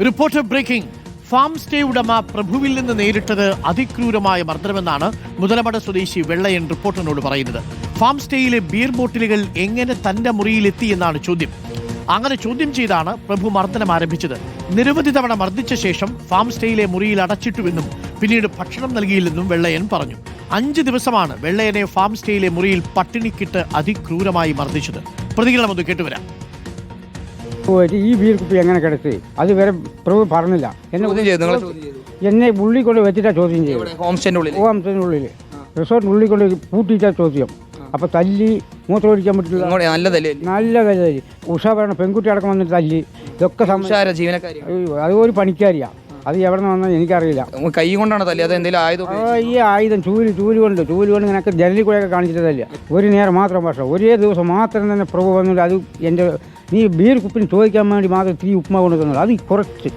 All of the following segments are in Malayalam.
റിപ്പോർട്ടർ ബ്രേക്കിംഗ് ഫാം സ്റ്റേ ഉടമ പ്രഭുവിൽ നിന്ന് നേരിട്ടത് അതിക്രൂരമായ മർദ്ദനമെന്നാണ് മുതലമട സ്വദേശി വെള്ളയൻ റിപ്പോർട്ടറിനോട് പറയുന്നത്. ഫാം സ്റ്റേയിലെ ബിയർ ബോട്ടിലുകൾ എങ്ങനെ തന്റെ മുറിയിലെത്തി എന്നാണ് ചോദ്യം. അങ്ങനെ ചോദ്യം ചെയ്താണ് പ്രഭു മർദ്ദനം ആരംഭിച്ചത്. നിരവധി തവണ മർദ്ദിച്ച ശേഷം ഫാം സ്റ്റേയിലെ മുറിയിൽ അടച്ചിട്ടുവെന്നും പിന്നീട് ഭക്ഷണം നൽകിയില്ലെന്നും വെള്ളയൻ പറഞ്ഞു. അഞ്ച് ദിവസമാണ് വെള്ളയനെ ഫാം സ്റ്റേയിലെ മുറിയിൽ പട്ടിണിക്കിട്ട് അതിക്രൂരമായി മർദ്ദിച്ചത്. പ്രതികരണം ഒന്ന് കേട്ടുവരാം. പോയിട്ട് ഈ ബീർ കുപ്പി എങ്ങനെ കിടത്തി അത് വരെ പ്രഭു പറഞ്ഞില്ല. എന്നെ എന്നെ ഉള്ളിൽ കൊണ്ട് വെച്ചിട്ടാ ചോദ്യം ഇവിടെ ഹോം സ്റ്റേന്റെ ഉള്ളിൽ റിസോർട്ടിനുള്ളിൽ കൊണ്ട് പൂട്ടിയിട്ടാ ചോദ്യം. അപ്പോൾ തല്ലി മൂത്രമൊഴിക്കാൻ പറ്റില്ല. നല്ല തല്ലി നല്ല തല്ലി ഉഷ പറയണ പെൺകുട്ടി അടക്കം വന്നിട്ട് തല്ലി. ഇതൊക്കെ സംസാര ജീവനക്കാരി അത് ഒരു പണിക്കാരിയാ. അത് എവിടെ നിന്ന് വന്നാൽ എനിക്കറിയില്ല കൈ കൊണ്ടാണ് തല്ലി? അത് എന്തെങ്കിലും ആയുധം ഈ ആയുധം ചൂൽ ചൂൽ കൊണ്ട് ചൂൽ കൊണ്ട് നിനക്ക് ജനലിൽ കൂടെയൊക്കെ കാണിച്ചിട്ട് തല്ല. ഒരു നേരം മാത്രം പക്ഷേ ഒരേ ദിവസം മാത്രം തന്നെ പ്രഭു വന്നിട്ട് അത് എന്റെ നീ ബീർ കുപ്പിന് ചോദിക്കാൻ വേണ്ടി മാത്രം തീ ഉപ്പുമാവ് കൊണ്ട് അത് കുറച്ച്.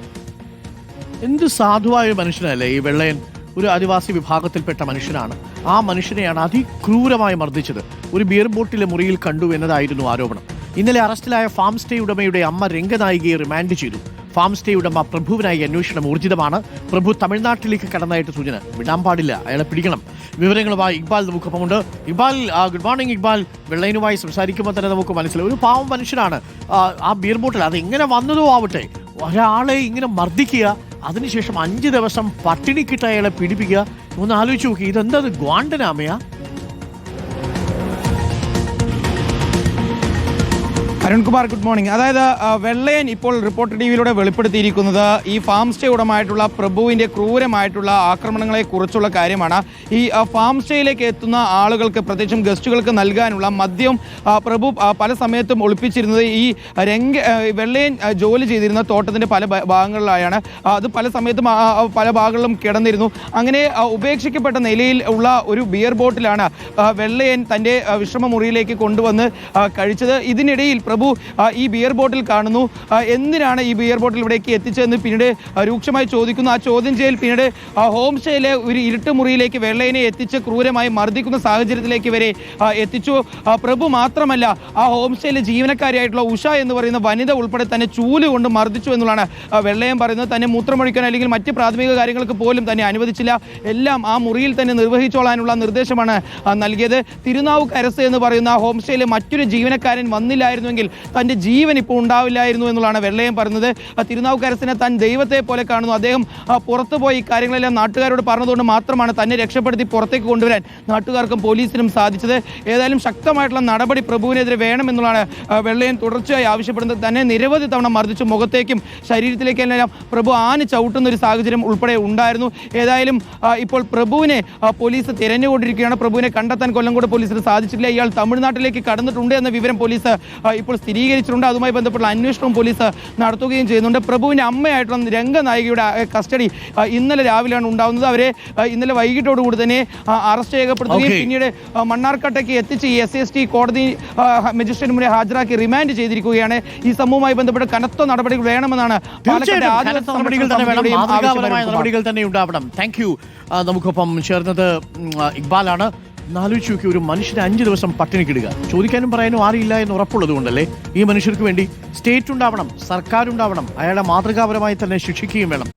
എന്ത് സാധുവായ മനുഷ്യനല്ലേ ഈ വെള്ളയൻ? ഒരു ആദിവാസി വിഭാഗത്തിൽപ്പെട്ട മനുഷ്യനാണ്. ആ മനുഷ്യനെയാണ് അതിക്രൂരമായി മർദ്ദിച്ചത്. ഒരു ബിയർ ബോട്ടിലെ മുറിയിൽ കണ്ടു എന്നതായിരുന്നു ആരോപണം. ഇന്നലെ അറസ്റ്റിലായ ഫാം സ്റ്റേ ഉടമയുടെ അമ്മ രംഗനായികയെ റിമാൻഡ് ചെയ്തു. ഫാം സ്റ്റേ ഉടമ പ്രഭുവിനായി അന്വേഷണം ഊർജിതമാണ്. പ്രഭു തമിഴ്നാട്ടിലേക്ക് കടന്നതായിട്ട് സൂചന. വിടാൻ പാടില്ല. അയാളെ പിടിക്കണം. വിവരങ്ങളുമായി Iqbal നമുക്കൊപ്പമുണ്ട്. Iqbal good morning Iqbal. വെള്ളയനുമായി സംസാരിക്കുമ്പോൾ തന്നെ നമുക്ക് മനസ്സിലായി ഒരു പാവം മനുഷ്യനാണ്. ആ, ബിയർ ബോട്ടിൽ അത് എങ്ങനെ വന്നതോ ആവട്ടെ. ഒരാളെ ഇങ്ങനെ മർദ്ദിക്കുക അതിനുശേഷം അഞ്ച് ദിവസം പട്ടിണിക്കിട്ട് അയാളെ പീഡിപ്പിക്കുക ഒന്ന് ആലോചിച്ച് നോക്കി. ഇതെന്താ ഗ്വാണ്ടനാമയാ? അരുൺകുമാർ ഗുഡ് മോർണിംഗ് അതായത് വെള്ളയൻ ഇപ്പോൾ റിപ്പോർട്ടർ ടി വിയിലൂടെ വെളിപ്പെടുത്തിയിരിക്കുന്നത് ഈ ഫാം സ്റ്റേ ഉടമായിട്ടുള്ള പ്രഭുവിന്റെ ക്രൂരമായിട്ടുള്ള ആക്രമണങ്ങളെ കുറിച്ചുള്ള കാര്യമാണ്. ഈ ഫാം സ്റ്റേയിലേക്ക് എത്തുന്ന ആളുകൾക്ക് പ്രത്യേകിച്ചും ഗസ്റ്റുകൾക്ക് നൽകാനുള്ള മദ്യം പ്രഭു പല സമയത്തും ഒളിപ്പിച്ചിരുന്നത് ഈ രംഗ വെള്ളയൻ ജോലി ചെയ്തിരുന്ന തോട്ടത്തിന്റെ പല ഭാഗങ്ങളിലായാണ്. അത് പല സമയത്തും പല ഭാഗങ്ങളിലും കിടന്നിരുന്നു. അങ്ങനെ ഉപേക്ഷിക്കപ്പെട്ട നിലയിൽ ഉള്ള ഒരു ബിയർ ബോട്ടിലാണ് വെള്ളയൻ തന്റെ വിശ്രമമുറിയിലേക്ക് വിശ്രമ മുറിയിലേക്ക് കൊണ്ടുവന്ന് കഴിച്ചത്. ഇതിനിടയിൽ ആ, ഈ ബിയർ ബോട്ടിൽ കാണുന്നു. എന്തിനാണ് ഈ ബിയർ ബോട്ടിൽ ഇവിടേക്ക് എത്തിച്ചതെന്ന് പിന്നീട് രൂക്ഷമായി ചോദിക്കുന്നു. ആ ചോദ്യം ചെയ്യൽ പിന്നീട് ഹോം സ്റ്റേയിലെ ഒരു ഇരുട്ട് മുറിയിലേക്ക് വെള്ളയനെ എത്തിച്ച് ക്രൂരമായി മർദ്ദിക്കുന്ന സാഹചര്യത്തിലേക്ക് വരെ എത്തിച്ചു. പ്രഭു മാത്രമല്ല ആ ഹോം സ്റ്റേയിലെ ജീവനക്കാരിയായിട്ടുള്ള ഉഷ എന്ന് പറയുന്ന വനിത ഉൾപ്പെടെ തന്നെ ചൂൽ കൊണ്ട് മർദ്ദിച്ചു എന്നുള്ളതാണ് വെള്ളയം പറയുന്നത്. തന്നെ മൂത്രമൊഴിക്കാൻ അല്ലെങ്കിൽ മറ്റ് പ്രാഥമിക കാര്യങ്ങൾക്ക് പോലും തന്നെ അനുവദിച്ചില്ല. എല്ലാം ആ മുറിയിൽ തന്നെ നിർവഹിച്ചോളാനുള്ള നിർദ്ദേശമാണ് നൽകിയത്. തിരുനാവ് കരസ് എന്ന് പറയുന്ന ഹോം സ്റ്റേയിലെ മറ്റൊരു ജീവനക്കാരൻ വന്നില്ലായിരുന്നുവെങ്കിൽ തന്റെ ജീവൻ ഇപ്പോൾ ഉണ്ടാവില്ലായിരുന്നു എന്നുള്ളതാണ് വെള്ളയം പറഞ്ഞത് തിരുനാവുക്കരസിനെ തിരുനാവുക്ക് താൻ ദൈവത്തെ പോലെ കാണുന്നു. അദ്ദേഹം പുറത്തു പോയി കാര്യങ്ങളെല്ലാം നാട്ടുകാരോട് പറഞ്ഞതുകൊണ്ട് മാത്രമാണ് തന്നെ രക്ഷപ്പെടുത്തി പുറത്തേക്ക് കൊണ്ടുവരാൻ നാട്ടുകാർക്കും പോലീസിനും സാധിച്ചത്. ഏതായാലും ശക്തമായിട്ടുള്ള നടപടി പ്രഭുവിനെതിരെ വേണമെന്നുള്ളതാണ് വെള്ളയൻ തുടർച്ചയായി ആവശ്യപ്പെടുന്നത്. തന്നെ നിരവധി തവണ മർദ്ദിച്ചു മുഖത്തേക്കും ശരീരത്തിലേക്കെല്ലാം പ്രഭു ആന് ചവിട്ടുന്ന ഒരു സാഹചര്യം ഉൾപ്പെടെ ഉണ്ടായിരുന്നു. ഏതായാലും ഇപ്പോൾ പ്രഭുവിനെ പോലീസ് തിരഞ്ഞുകൊണ്ടിരിക്കുകയാണ്. പ്രഭുവിനെ കണ്ടെത്താൻ കൊല്ലംകോട് പോലീസിന് സാധിച്ചിട്ടില്ല. ഇയാൾ തമിഴ്നാട്ടിലേക്ക് കടന്നിട്ടുണ്ട് എന്ന വിവരം പോലീസ് ആ, സ്ഥിരീകരിച്ചിട്ടുണ്ട്. അതുമായി ബന്ധപ്പെട്ട അന്വേഷണവും പോലീസ് നടത്തുകയും ചെയ്യുന്നുണ്ട്. പ്രഭുവിന്റെ അമ്മയായിട്ടുള്ള രംഗനായികയുടെ കസ്റ്റഡി ഇന്നലെ രാവിലെയാണ് ഉണ്ടാവുന്നത്. അവരെ ഇന്നലെ വൈകിട്ടോടുകൂടി തന്നെ അറസ്റ്റ് രേഖപ്പെടുത്തുകയും പിന്നീട് മണ്ണാർക്കട്ടയ്ക്ക് മണ്ണാർക്കാട്ടേക്ക് എത്തിച്ച് ഈ എസ് എസ് ടി കോടതി മജിസ്ട്രേറ്റ് മുന്നിൽ ഹാജരാക്കി റിമാൻഡ് ചെയ്തിരിക്കുകയാണ്. ഈ സംഭവവുമായി ബന്ധപ്പെട്ട് കനത്ത നടപടികൾ വേണമെന്നാണ് നടപടികൾ തന്നെ ഉണ്ടാവണം. താങ്ക് യു നമുക്കൊപ്പം ചേർന്നത് ഇക്ബാലാണ്. നാലോചിച്ച് നോക്കി ഒരു മനുഷ്യനെ അഞ്ച് ദിവസം പട്ടിണിക്കിടുക. ചോദിക്കാനും പറയാനും ആരില്ല എന്ന് ഉറപ്പുള്ളത് കൊണ്ടല്ലേ ഈ മനുഷ്യർക്ക് വേണ്ടി സ്റ്റേറ്റ് ഉണ്ടാവണം സർക്കാരുണ്ടാവണം അയാളെ മാതൃകാപരമായി തന്നെ ശിക്ഷിക്കുകയും വേണം.